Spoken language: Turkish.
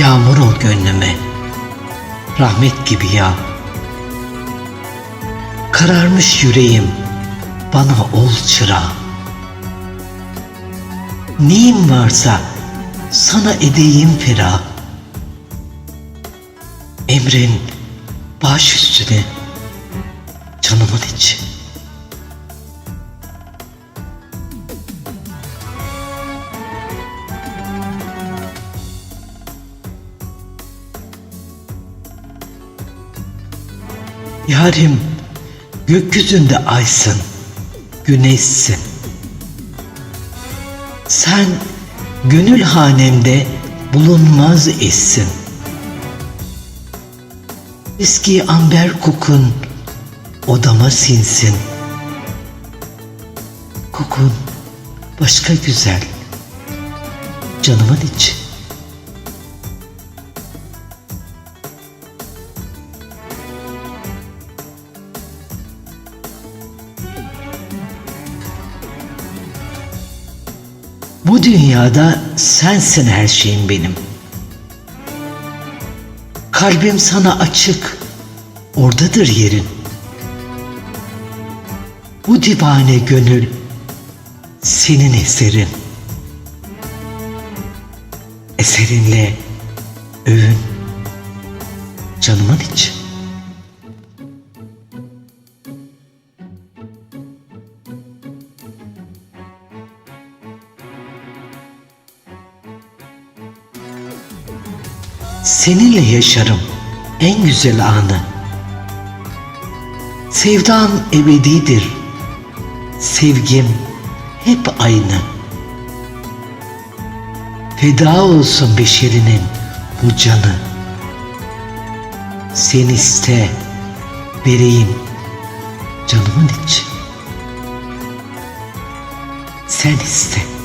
Yağmur ol gönlüme. Rahmet gibi yağ. Kararmış yüreğim. Bana ol çıra. Neyim varsa sana edeyim fera. Emrin baş üstüne canımın içi. Yarim gökyüzünde aysın, güneşsin. Sen gönül hanemde bulunmaz eşsin. Eski amber kokun odama sinsin. Kokun başka güzel, canımın içi. Bu dünyada sensin her şeyim benim. Kalbim sana açık, oradadır yerin. Bu divane gönül senin eserin. Eserinle övün canımın içi. Seninle yaşarım en güzel anı. Sevdan ebedidir. Sevgim hep aynı. Feda olsun beşerinin bu canı. Sen iste, vereyim canımın içi. Sen iste.